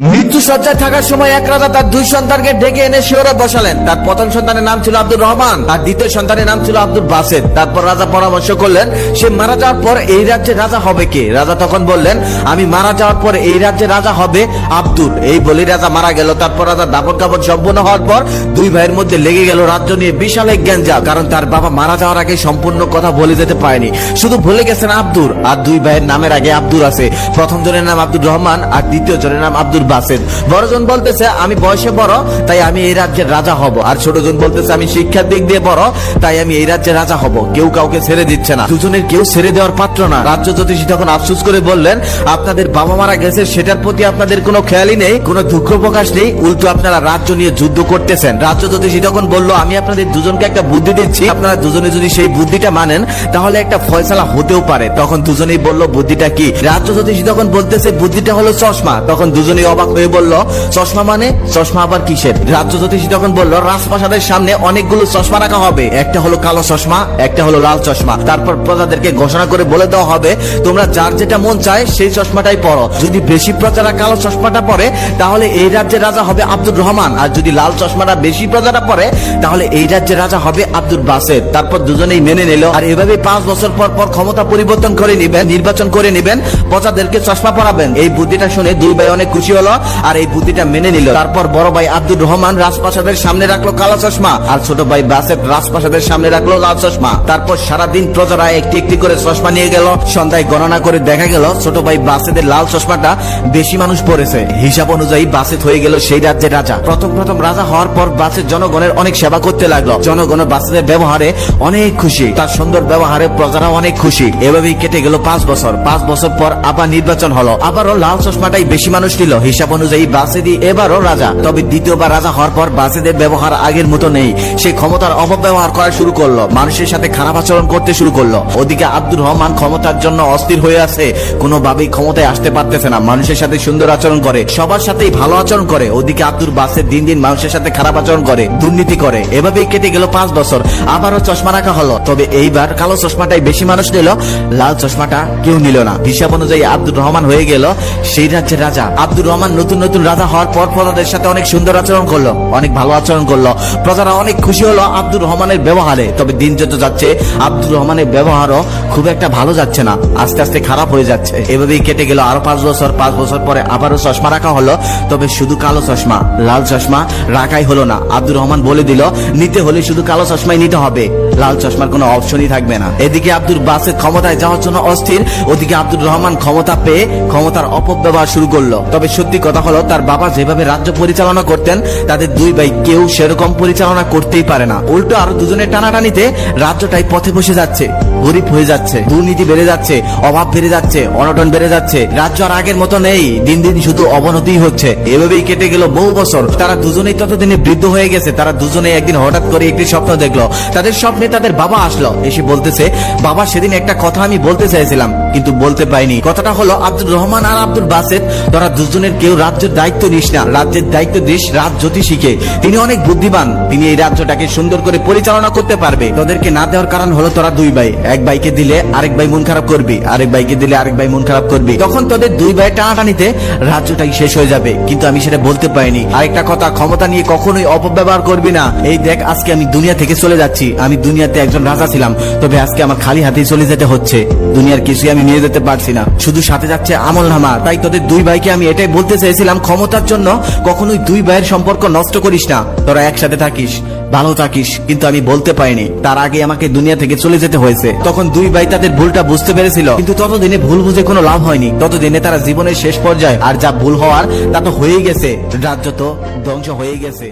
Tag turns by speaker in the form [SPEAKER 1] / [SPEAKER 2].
[SPEAKER 1] মৃত্যু সজ্জায় থাকার সময় এক রাজা তার দুই সন্তানকে ডেকে এনে শিওরে বসালেন। তার প্রথম সন্তানের নাম ছিল আব্দুর রহমান আর দ্বিতীয় সন্তানের নাম ছিল আব্দুল বাসেদ। তারপর রাজা পরামর্শ করলেন, সে মারা যাওয়ার পর এই রাজ্যে রাজা হবে কে? রাজা তখন বললেন, আমি মারা যাওয়ার পর এই রাজ্যে রাজা হবে আব্দুর এই বলে রাজা মারা গেল। তারপর রাজা দাপট কাপড় সম্পূর্ণ হওয়ার পর দুই ভাইয়ের মধ্যে লেগে গেল রাজ্য নিয়ে বিশাল এক গ্যাঞ্জা, কারণ তার বাবা মারা যাওয়ার আগে সম্পূর্ণ কথা বলে যেতে পারেনি। শুধু ভুলে গেছেন আব্দুর আর দুই ভাইয়ের নামের আগে আব্দুর আছে। প্রথম জনের নাম আব্দুর রহমান, আর দ্বিতীয় জনের নাম আব্দুল বাসেদ বড়জন বলতেছে, আমি বয়সে বড়, তাই আমি এই রাজ্যের রাজা হব। আর ছোটজন বলতেছে, আমি শিক্ষার দিক দিয়ে বড়, তাই আমি এই রাজ্যের রাজা হব। কেউ কাউকে ছেড়ে দিচ্ছে না। দুজনের কেউ ছেড়ে দেওয়ার পাত্র না। রাজ্য জ্যোতিষী তখন আফসোস করে বললেন, আপনাদের বাবা মারা গেছে, সেটার প্রতি আপনাদের কোনো খেয়ালই নেই, কোনো দুঃখ প্রকাশ নেই। উল্টো আপনারা রাজ্য নিয়ে যুদ্ধ করতেছেন। রাজ্য জ্যোতিষী তখন বলল, আমি আপনাদের দুজনকে একটা বুদ্ধি দিচ্ছি। আপনারা দুজনে যদি সেই বুদ্ধিটা মানেন, তাহলে একটা ফয়সালা হতেও পারে। তখন দুজনেই বলল, বুদ্ধিটা কি? রাজ্য জ্যোতিষী তখন বলতেছে, বুদ্ধিটা হলো চশমা। তখন দুজনেই অবাক হয়ে বলল, চশমা মানে? চশমা আবার কিসের? রাজ্য জ্যোতিষী তখন বলল, রাজপ্রাসাদের সামনে অনেকগুলো চশমা রাখা হবে। একটা হলো কালো চশমা, একটা হলো লাল চশমা। তারপর প্রজাদেরকে ঘোষণা করে বলে দেওয়া হবে, তোমরা যার যেটা মন চায়, সেই চশমাটাই পরো। যদি বেশি প্রজারা কালো চশমাটা পরে, তাহলে এই রাজ্যের রাজা হবে আব্দুর রহমান। আর যদি লাল চশমাটা বেশি প্রজারা পরে, তাহলে এই রাজ্যের রাজা হবে আব্দুল বাসেদ তারপর দুজনেই মেনে নিল। আর এভাবে পাঁচ বছর পর পর ক্ষমতা পরিবর্তন করে নিবেন, নির্বাচন করে নিবেন, প্রজাদেরকে চশমা পরাবেন। এই বুদ্ধিটা শুনে দুই ভাই অনেক খুশি হলো। আর এই বুদ্ধিটা মেনে নিল। তারপর বড় ভাই আব্দুর রহমান রাজপ্রাসাদের সামনে রাখল কালো চশমা আর ছোট ভাই বাসেদ রাজপ্রাসাদের সামনে রাখল লাল চশমা। তারপর সারাদিন প্রজারা একটি একটি করে চশমা নিয়ে গেল। সন্ধ্যায় গণনা করে দেখা গেল ছোট ভাই বাসেদের লাল চশমাটা বেশি মানুষ পড়েছে হিসাব অনুযায়ী বাসেদ হয়ে গেল সেই রাজ্যের রাজা। প্রথম প্রথম রাজা হওয়ার পর বাসেদ জনগণের অনেক সেবা করতে লাগল। জনগণের বাসেদের ব্যবহারে অনেক খুশি। তার সুন্দর ব্যবহারে প্রজারা অনেক খুশি। এভাবেই কেটে গেল পাঁচ বছর। পাঁচ বছর পর আবার নির্বাচন হলো। আবারও লাল চশমাটাই বেশি মানুষ নিল। হিসাব অনুযায়ী বাসেদি এবারও রাজা। তবে দ্বিতীয়বার রাজা হওয়ার পর বাসেদের ব্যবহার আগের মতো নেই। সে ক্ষমতার অপব্যবহার করা শুরু করল, মানুষের সাথে খারাপ আচরণ করতে শুরু করল। ওদিকে আব্দুর রহমান ক্ষমতার জন্য অস্থির হয়ে আছে। কোনোভাবেই ক্ষমতায় আসতে পারতেছে না, মানুষের সাথে সুন্দর আচরণ করে, সবার সাথেই ভালো আচরণ করে। ওদিকে আব্দুর বাসের দিন দিন মানুষের সাথে খারাপ আচরণ করে, দুর্নীতি করে। এভাবেই কেটে গেল পাঁচ বছর। আবারও চশমা রাখা হলো। তবে এইবার কালো চশমাটাই বেশি মানুষ নিল, লাল চশমাটা কেউ নিল না। হিসাব অনুযায়ী আব্দুর রহমান হয়ে গেল সেই রাজ্যের রাজা। আব্দুর রহমান নতুন নতুন রাজা হওয়ার পর প্রজাদের সাথে অনেক সুন্দর আচরণ করল, অনেক ভালো আচরণ করল। প্রজারা অনেক খুশি হলো আব্দুর রহমানের ব্যবহারে। তবে দিন যত যাচ্ছে, আব্দুর রহমানের ব্যবহারও খুব একটা ভালো যাচ্ছে না। আস্তে আস্তে খারাপ হয়ে যাচ্ছে। এভাবেই কেটে গেল আরও পাঁচ বছর। পাঁচ বছর পরে আবারও চশমা রাখা হলো, তবে শুধু কালো চশমা, লাল চশমা রাখাই হলো না। আব্দুর রহমান বলে দিল, নিতে হলে শুধু কালো চশমাই নিতে হবে। লাল চশমার কোনো অপশনই থাকবে না। এদিকে আব্দুল বাসের ক্ষমতায় যাওয়ার জন্য অস্থির, ওদিকে আব্দুর রহমান ক্ষমতা পেয়ে ক্ষমতার অপব্যবহার শুরু করল। তবে সত্যি কথা হলো, তার বাবা যেভাবে রাজ্য পরিচালনা করতেন, তাদের দুই ভাই কেউ সেরকম পরিচালনা করতেই পারে না। উল্টো আরও দুজনের টানাটানিতে রাজ্যটাই পথে বসে যাচ্ছে, গরিব হয়ে যাচ্ছে, দুর্নীতি বেড়ে যাচ্ছে, অভাব বেড়ে যাচ্ছে, অনটন বেড়ে যাচ্ছে। রাজ্য আর আগের মতো নেই, দিন দিন শুধু অবনতি হচ্ছে। এভাবেই কেটে গেল বহু বছর। তারা দুজনেই ততদিনে বৃদ্ধ হয়ে গেছে, তারা দুজনেই একদিন হঠাৎ করে একটি স্বপ্ন দেখল। তাদের স্বপ্নে তাদের বাবা আসলো, এসে বলতেছে, বাবা, সেদিন একটা কথা আমি বলতে চাইছিলাম, কিন্তু বলতে পাইনি। কথাটা হলো আব্দুর রহমান আর আব্দুল বাসেদ, তারা দুজনের কেউ রাজ্যের দায়িত্ব নিস না। রাজ্যের দায়িত্ব দিস, রাজ জ্যোতিষীকে তিনি অনেক বুদ্ধিমান। তিনি এই রাজ্যটাকে সুন্দর করে পরিচালনা করতে পারবে। তোদেরকে না দেওয়ার কারণ হলো তোরা দুই ভাই। এক ভাইকে দিলে আরেক ভাই মন খারাপ করবি। আরেক ভাইকে দিলে আরেক ভাই মন খারাপ করবি। তখন তোদের দুই ভাই টানাটানিতে রাজ্যটাই শেষ হয়ে যাবে। কিন্তু আমি সেটা বলতে পারিনি। আরেকটা কথা, ক্ষমতা নিয়ে কখনোই অপব্যবহার করবি না। এই দেখ, আজকে আমি দুনিয়া থেকে চলে যাচ্ছি। আমি দুনিয়াতে একজন রাজা ছিলাম। তবে আজকে আমার খালি হাতেই চলে যেতে হচ্ছে। দুনিয়ার কিছুই আমি নিয়ে যেতে পারছি না। শুধু সাথে যাচ্ছে আমল নামা। তাই তোদের দুই ভাইকে আমি এটাই বলতে চেয়েছিলাম, ক্ষমতার জন্য কখনোই দুই ভাইয়ের সম্পর্ক নষ্ট করিস না। তোরা একসাথে থাকিস, ভালো থাকিস, কিন্তু আমি বলতে পারিনি, তার আগে আমাকে দুনিয়া থেকে চলে যেতে হয়েছে। তখন দুই ভাই তাদের ভুলটা বুঝতে পেরেছিল, কিন্তু ততদিনে ভুল বুঝে কোনো লাভ হয়নি। ততদিনে তারা জীবনের শেষ পর্যায়ে, আর যা ভুল হওয়ার তা তো হয়েই গেছে, রাজ্য তো ধ্বংস হয়ে গেছে।